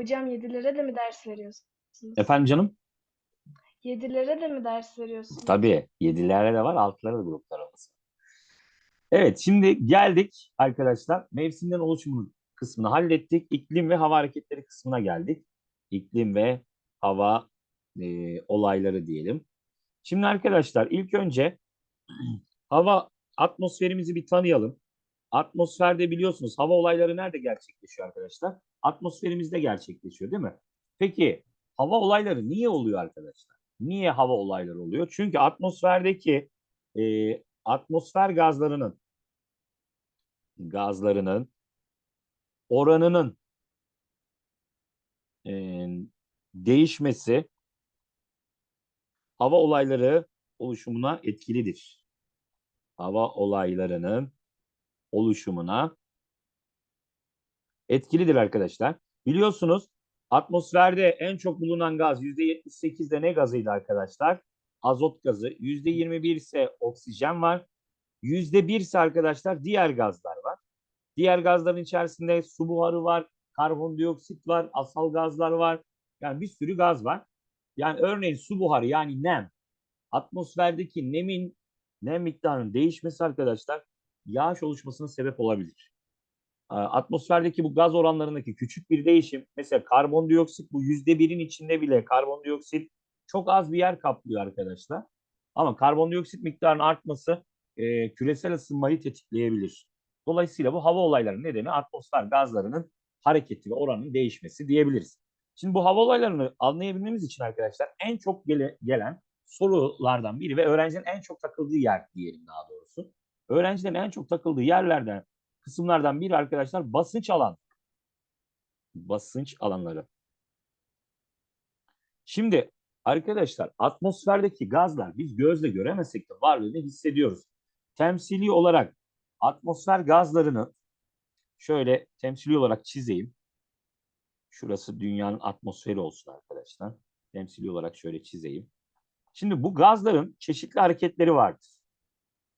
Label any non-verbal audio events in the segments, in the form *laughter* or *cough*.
Hocam yedilere de mi ders veriyorsunuz? Efendim canım? Yedilere de mi ders veriyorsunuz? Tabii. Yedilerde de var, altlarda da gruplarımız. Evet, şimdi geldik arkadaşlar. Mevsimlerin oluşumu kısmını hallettik. İklim ve hava hareketleri kısmına geldik. İklim ve hava e, olayları diyelim. Şimdi arkadaşlar ilk önce *clears throat* hava atmosferimizi bir tanıyalım. Atmosferde biliyorsunuz hava olayları nerede gerçekleşiyor arkadaşlar? Atmosferimizde gerçekleşiyor değil mi? Peki hava olayları niye oluyor arkadaşlar? Niye hava olayları oluyor? Çünkü atmosferdeki e, atmosfer gazlarının gazlarının oranının e, değişmesi hava olayları oluşumuna etkilidir. Hava olaylarının oluşumuna etkilidir arkadaşlar. Biliyorsunuz atmosferde en çok bulunan gaz %78'de ne gazıydı arkadaşlar? Azot gazı. %21 ise oksijen var. %1 ise arkadaşlar diğer gazlar var. Diğer gazların içerisinde su buharı var, karbondioksit var, asal gazlar var. Yani bir sürü gaz var. Yani örneğin su buharı yani nem. Atmosferdeki nemin nem miktarının değişmesi arkadaşlar yağış oluşmasına sebep olabilir. Ee, Atmosferdeki bu gaz oranlarındaki küçük bir değişim mesela karbondioksit bu yüzde birin içinde bile karbondioksit çok az bir yer kaplıyor arkadaşlar. Ama karbondioksit miktarının artması e, küresel ısınmayı tetikleyebilir. Dolayısıyla bu hava olaylarının nedeni atmosfer gazlarının hareketi ve oranın değişmesi diyebiliriz. Şimdi bu hava olaylarını anlayabilmemiz için arkadaşlar en çok gele, gelen sorulardan biri ve öğrencinin en çok takıldığı yer diyelim daha doğrusu. Öğrencilerin en çok takıldığı yerlerden kısımlardan biri arkadaşlar basınç alan. Basınç alanları. Şimdi arkadaşlar atmosferdeki gazlar biz gözle göremesek de varlığını hissediyoruz. Temsili olarak atmosfer gazlarını şöyle temsili olarak çizeyim. Şurası dünyanın atmosferi olsun arkadaşlar. Temsili olarak şöyle çizeyim. Şimdi bu gazların çeşitli hareketleri vardır.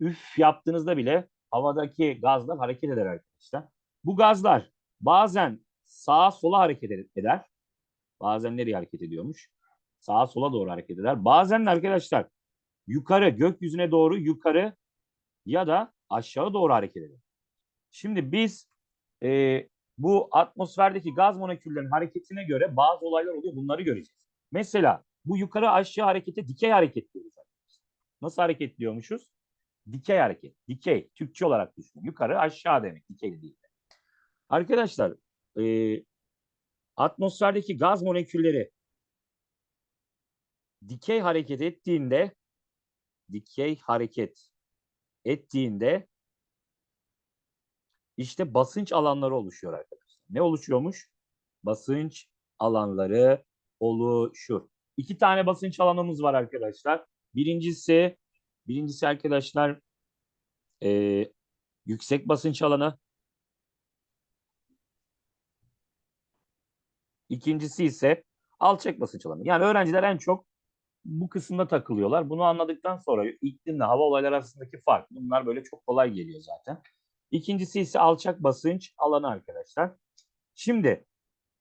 Üf yaptığınızda bile havadaki gazlar hareket eder arkadaşlar. Bu gazlar bazen sağa sola hareket eder. Bazen nereye hareket ediyormuş? Sağa sola doğru hareket eder. Bazen de arkadaşlar yukarı gökyüzüne doğru yukarı ya da aşağı doğru hareket eder. Şimdi biz e, bu atmosferdeki gaz moleküllerinin hareketine göre bazı olaylar oluyor. Bunları göreceğiz. Mesela bu yukarı aşağı harekete dikey hareket diyoruz. Nasıl hareketliyormuşuz? Dikey hareket. Dikey. Türkçe olarak düşünün. Yukarı aşağı demek. Dikey değil. Arkadaşlar e, atmosferdeki gaz molekülleri dikey hareket ettiğinde dikey hareket ettiğinde işte basınç alanları oluşuyor arkadaşlar. Ne oluşuyormuş? Basınç alanları oluşur. İki tane basınç alanımız var arkadaşlar. Birincisi birincisi arkadaşlar e, yüksek basınç alanı. İkincisi ise alçak basınç alanı. Yani öğrenciler en çok bu kısımda takılıyorlar. Bunu anladıktan sonra iklimle hava olayları arasındaki fark. Bunlar böyle çok kolay geliyor zaten. İkincisi ise alçak basınç alanı arkadaşlar. Şimdi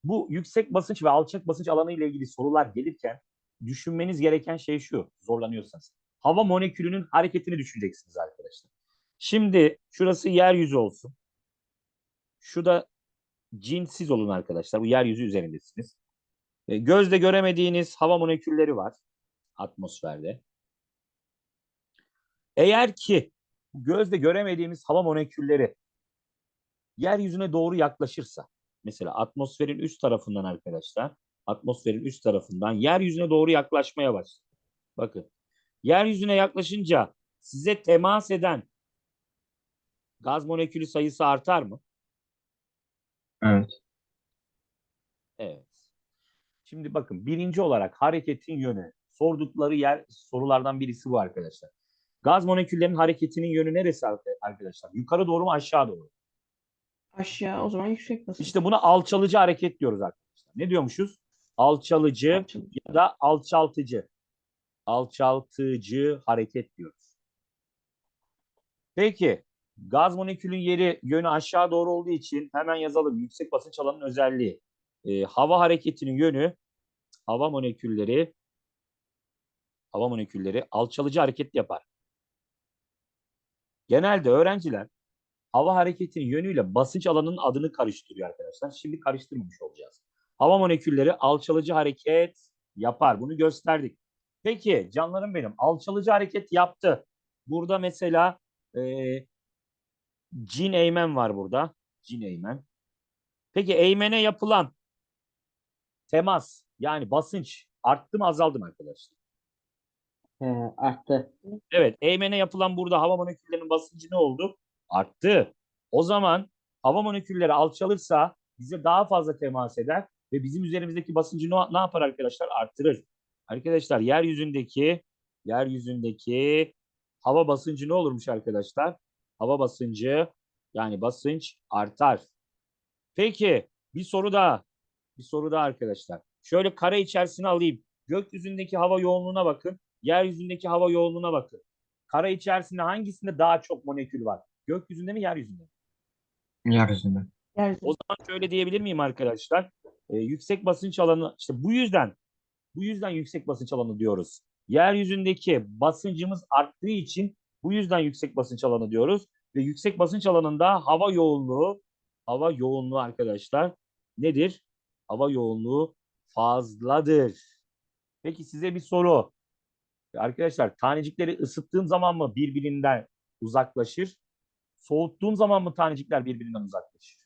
bu yüksek basınç ve alçak basınç alanı ile ilgili sorular gelirken düşünmeniz gereken şey şu zorlanıyorsanız. Hava molekülünün hareketini düşüneceksiniz arkadaşlar. Şimdi şurası yeryüzü olsun. Şu da cinsiz olun arkadaşlar. Bu yeryüzü üzerindesiniz. E, Gözle göremediğiniz hava molekülleri var atmosferde. Eğer ki gözle göremediğimiz hava molekülleri yeryüzüne doğru yaklaşırsa, mesela atmosferin üst tarafından arkadaşlar, atmosferin üst tarafından yeryüzüne doğru yaklaşmaya başlar. Bakın, yeryüzüne yaklaşınca size temas eden gaz molekülü sayısı artar mı? Evet. Evet. Şimdi bakın birinci olarak hareketin yönü. Sordukları yer sorulardan birisi bu arkadaşlar. Gaz moleküllerinin hareketinin yönü neresi arkadaşlar? Yukarı doğru mu aşağı doğru? Aşağı o zaman yüksek basınç. İşte buna alçalıcı hareket diyoruz arkadaşlar. Ne diyormuşuz? Alçalıcı Alçalıcı. ya da alçaltıcı. Alçaltıcı hareket diyoruz. Peki gaz molekülün yeri yönü aşağı doğru olduğu için hemen yazalım. Yüksek basınç alanının özelliği. e, hava hareketinin yönü hava molekülleri hava molekülleri alçalıcı hareket yapar. Genelde öğrenciler hava hareketinin yönüyle basınç alanının adını karıştırıyor arkadaşlar. Şimdi karıştırmamış olacağız. Hava molekülleri alçalıcı hareket yapar. Bunu gösterdik. Peki canlarım benim alçalıcı hareket yaptı. Burada mesela e, cin eğmen var burada. Cin eğmen. Peki eğmene yapılan temas yani basınç arttı mı azaldı mı arkadaşlar? He, arttı. Evet, eğmene yapılan burada hava moleküllerinin basıncı ne oldu? Arttı. O zaman hava molekülleri alçalırsa bize daha fazla temas eder ve bizim üzerimizdeki basıncı ne, ne yapar arkadaşlar? Arttırır. Arkadaşlar yeryüzündeki yeryüzündeki hava basıncı ne olurmuş arkadaşlar? Hava basıncı yani basınç artar. Peki bir soru daha. Bir soru daha arkadaşlar. Şöyle kare içerisine alayım. Gökyüzündeki hava yoğunluğuna bakın. Yeryüzündeki hava yoğunluğuna bakın. Kara içerisinde hangisinde daha çok molekül var? Gökyüzünde mi yeryüzünde mi? Yeryüzünde. Yeryüzü. O zaman şöyle diyebilir miyim arkadaşlar? Ee, yüksek basınç alanı işte bu yüzden bu yüzden yüksek basınç alanı diyoruz. Yeryüzündeki basıncımız arttığı için bu yüzden yüksek basınç alanı diyoruz ve yüksek basınç alanında hava yoğunluğu hava yoğunluğu arkadaşlar nedir? Hava yoğunluğu fazladır. Peki size bir soru. Arkadaşlar tanecikleri ısıttığım zaman mı birbirinden uzaklaşır? Soğuttuğum zaman mı tanecikler birbirinden uzaklaşır?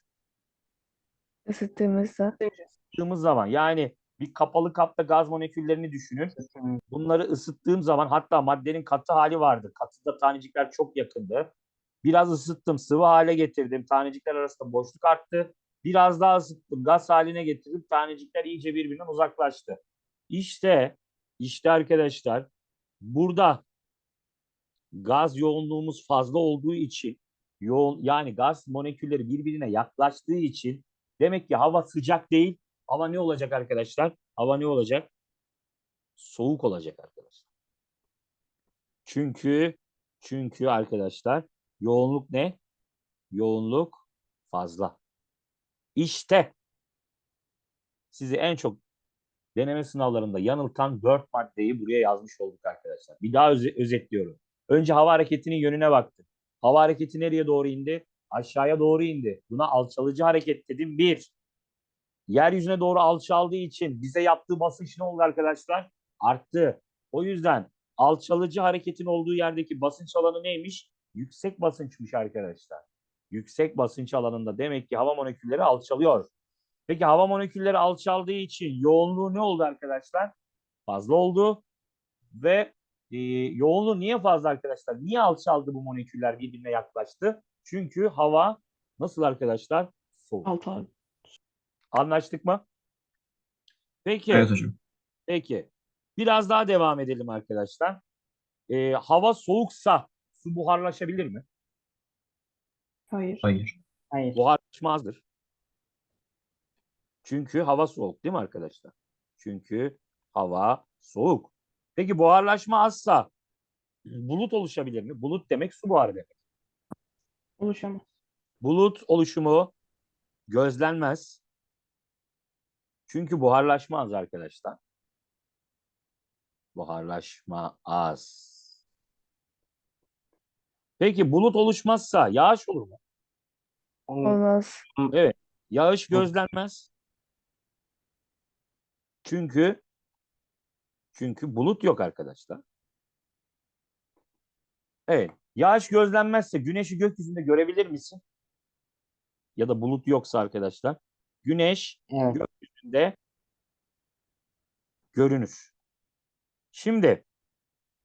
Isıttığımızda. ısıttığımız zaman yani bir kapalı kapta gaz moleküllerini düşünün. Bunları ısıttığım zaman hatta maddenin katı hali vardı. Katıda tanecikler çok yakındı. Biraz ısıttım, sıvı hale getirdim. Tanecikler arasında boşluk arttı. Biraz daha ısıttım, gaz haline getirdim. Tanecikler iyice birbirinden uzaklaştı. İşte, işte arkadaşlar burada gaz yoğunluğumuz fazla olduğu için yoğun yani gaz molekülleri birbirine yaklaştığı için demek ki hava sıcak değil. Hava ne olacak arkadaşlar? Hava ne olacak? Soğuk olacak arkadaşlar. Çünkü çünkü arkadaşlar yoğunluk ne? Yoğunluk fazla. İşte sizi en çok deneme sınavlarında yanıltan dört maddeyi buraya yazmış olduk arkadaşlar. Bir daha öze- özetliyorum. Önce hava hareketinin yönüne baktık. Hava hareketi nereye doğru indi? Aşağıya doğru indi. Buna alçalıcı hareket dedim. Bir. Yeryüzüne doğru alçaldığı için bize yaptığı basınç ne oldu arkadaşlar? Arttı. O yüzden alçalıcı hareketin olduğu yerdeki basınç alanı neymiş? Yüksek basınçmış arkadaşlar. Yüksek basınç alanında demek ki hava molekülleri alçalıyor. Peki hava molekülleri alçaldığı için yoğunluğu ne oldu arkadaşlar? Fazla oldu. Ve e, yoğunluğu niye fazla arkadaşlar? Niye alçaldı bu moleküller birbirine yaklaştı? Çünkü hava nasıl arkadaşlar? Soğuk. Altar. Anlaştık mı? Peki. Evet hocam. Peki. Biraz daha devam edelim arkadaşlar. Ee, hava soğuksa su buharlaşabilir mi? Hayır. Hayır. Hayır. Buharlaşmazdır. Çünkü hava soğuk değil mi arkadaşlar? Çünkü hava soğuk. Peki buharlaşma azsa bulut oluşabilir mi? Bulut demek su buharı demek. Oluşamaz. Bulut oluşumu gözlenmez. Çünkü buharlaşma az arkadaşlar. Buharlaşma az. Peki bulut oluşmazsa yağış olur mu? Olmaz. Yağış gözlenmez. Çünkü çünkü bulut yok arkadaşlar. Evet. Yağış gözlenmezse güneşi gökyüzünde görebilir misin? Ya da bulut yoksa arkadaşlar. Güneş Evet. gökyüzünde görünür. Şimdi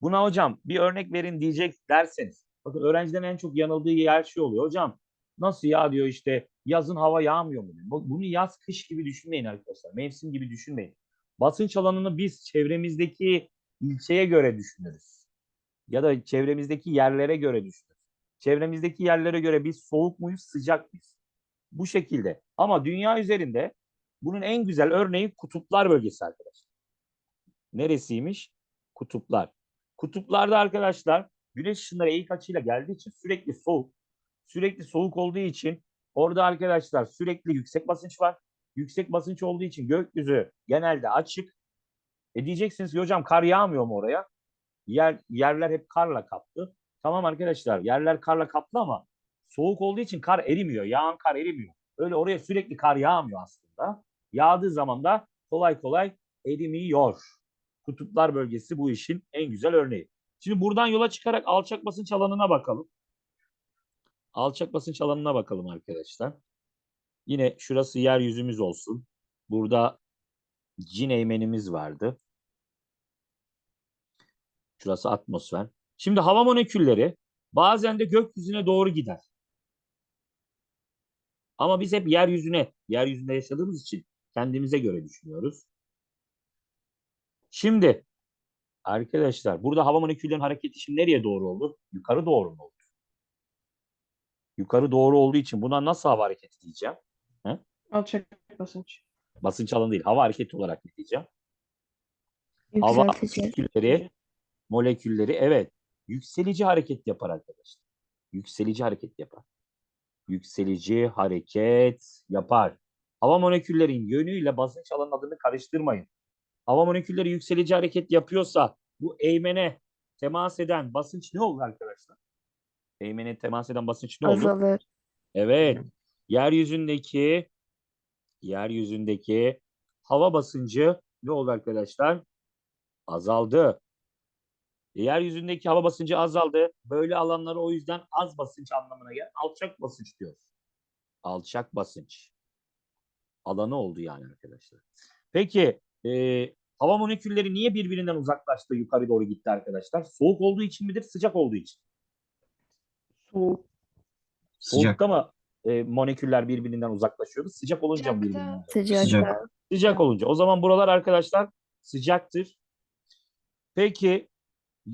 buna hocam bir örnek verin diyecek derseniz. Bakın öğrencilerin en çok yanıldığı yer şey oluyor. Hocam nasıl ya diyor işte yazın hava yağmıyor mu? Bunu yaz kış gibi düşünmeyin arkadaşlar. Mevsim gibi düşünmeyin. Basınç alanını biz çevremizdeki ilçeye göre düşünürüz. Ya da çevremizdeki yerlere göre düşünürüz. Çevremizdeki yerlere göre biz soğuk muyuz, sıcak mıyız? Bu şekilde. Ama dünya üzerinde bunun en güzel örneği kutuplar bölgesi arkadaşlar. Neresiymiş? Kutuplar. Kutuplarda arkadaşlar güneş ışınları eğik açıyla geldiği için sürekli soğuk. Sürekli soğuk olduğu için orada arkadaşlar sürekli yüksek basınç var. yüksek basınç olduğu için gökyüzü genelde açık. E diyeceksiniz ki hocam kar yağmıyor mu oraya? Yer, yerler hep karla kaplı. Tamam arkadaşlar yerler karla kaplı ama soğuk olduğu için kar erimiyor. Yağan kar erimiyor. Öyle oraya sürekli kar yağmıyor aslında. Yağdığı zaman da kolay kolay erimiyor. Kutuplar bölgesi bu işin en güzel örneği. Şimdi buradan yola çıkarak alçak basınç alanına bakalım. Alçak basınç alanına bakalım arkadaşlar. Yine şurası yeryüzümüz olsun. Burada cin eğmenimiz vardı. Şurası atmosfer. Şimdi hava molekülleri bazen de gökyüzüne doğru gider. Ama biz hep yeryüzüne, yeryüzünde yaşadığımız için kendimize göre düşünüyoruz. Şimdi arkadaşlar burada hava moleküllerinin hareketi şimdi nereye doğru oldu? Yukarı doğru mu oldu? Yukarı doğru olduğu için buna nasıl hava hareketi diyeceğim? Alçak basınç. Basınç alanı değil, hava hareketi olarak ne diyeceğim? Hava molekülleri, molekülleri evet yükselici hareket yapar arkadaşlar. Yükselici hareket yapar. Yükselici hareket yapar. Hava moleküllerin yönüyle basınç alanının adını karıştırmayın. Hava molekülleri yükselici hareket yapıyorsa bu eğmene temas eden basınç ne olur arkadaşlar? Eğmene temas eden basınç ne olur? Azalır. Evet. Yeryüzündeki yeryüzündeki hava basıncı ne oldu arkadaşlar? Azaldı. Yeryüzündeki hava basıncı azaldı. Böyle alanlara o yüzden az basınç anlamına gelen alçak basınç diyoruz. Alçak basınç. Alanı oldu yani arkadaşlar. Peki e, hava molekülleri niye birbirinden uzaklaştı yukarı doğru gitti arkadaşlar? Soğuk olduğu için midir, sıcak olduğu için? Soğuk. Sıcak. Soğukta mı e, moleküller birbirinden uzaklaşıyordu? Sıcak olunca mı birbirinden? Sıcak. Sıcak. Sıcak olunca. O zaman buralar arkadaşlar sıcaktır. Peki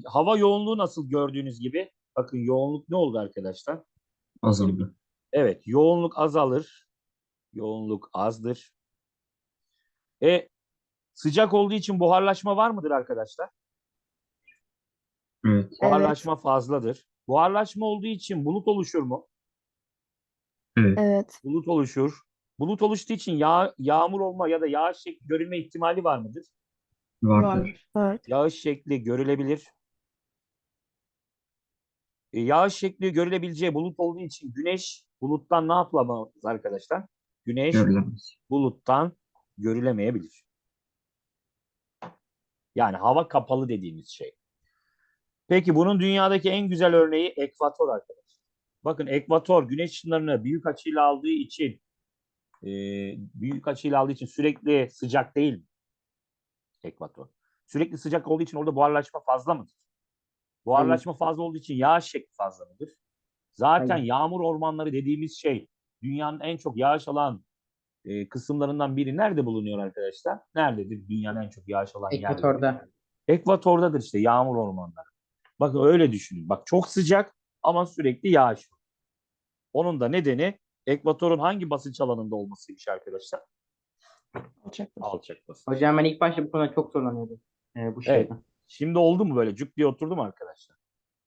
hava yoğunluğu nasıl gördüğünüz gibi? Bakın yoğunluk ne oldu arkadaşlar? Azaldı. Evet, yoğunluk azalır. Yoğunluk azdır. E sıcak olduğu için buharlaşma var mıdır arkadaşlar? Evet. Buharlaşma fazladır. Buharlaşma olduğu için bulut oluşur mu? Evet. Evet. Bulut oluşur. Bulut oluştuğu için yağ, yağmur olma ya da yağış şekli görülme ihtimali var mıdır? Vardır. Var. Var. Yağış şekli görülebilir. E, yağış şekli görülebileceği bulut olduğu için güneş buluttan ne yapılamaz arkadaşlar? Güneş Görülemez. buluttan görülemeyebilir. Yani hava kapalı dediğimiz şey. Peki bunun dünyadaki en güzel örneği ekvator arkadaşlar. Bakın ekvator güneş ışınlarını büyük açıyla aldığı için e, büyük açıyla aldığı için sürekli sıcak değil mi? Ekvator. Sürekli sıcak olduğu için orada buharlaşma fazla mıdır? Buharlaşma fazla olduğu için yağış şekli fazla mıdır? Zaten Hayır. yağmur ormanları dediğimiz şey dünyanın en çok yağış alan e, kısımlarından biri nerede bulunuyor arkadaşlar? Nerededir dünyanın en çok yağış alan yerleri? Ekvatorda. Ekvatordadır işte yağmur ormanları. Bakın öyle düşünün. Bak çok sıcak ama sürekli yağış var. Onun da nedeni ekvatorun hangi basınç alanında olmasıymış arkadaşlar? Alçak basınç. Alçak basınç. Hocam ben ilk başta bu konuda çok zorlanıyordum. Ee, bu Evet. Şimdi oldu mu böyle? Cuk diye oturdu mu arkadaşlar?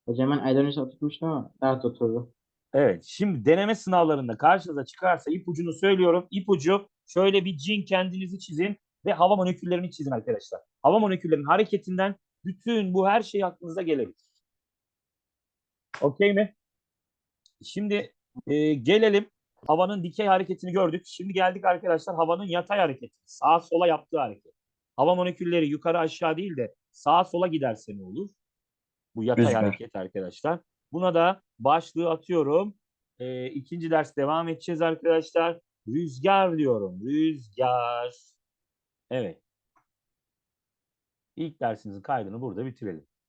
Hocam ben aydan önce oturtmuştum ama rahat oturdu. Evet. Şimdi deneme sınavlarında karşınıza çıkarsa ipucunu söylüyorum. İpucu şöyle bir cin kendinizi çizin ve hava moleküllerini çizin arkadaşlar. Hava moleküllerinin hareketinden bütün bu her şey aklınıza gelebilir. Okey mi? Şimdi e, gelelim. Havanın dikey hareketini gördük. Şimdi geldik arkadaşlar havanın yatay hareketi. Sağa sola yaptığı hareket. Hava molekülleri yukarı aşağı değil de sağa sola giderse ne olur? Bu yatay Rüzgar. hareket arkadaşlar. Buna da başlığı atıyorum. E, ikinci ders devam edeceğiz arkadaşlar. Rüzgar diyorum. Rüzgar. Evet. İlk dersimizin kaydını burada bitirelim.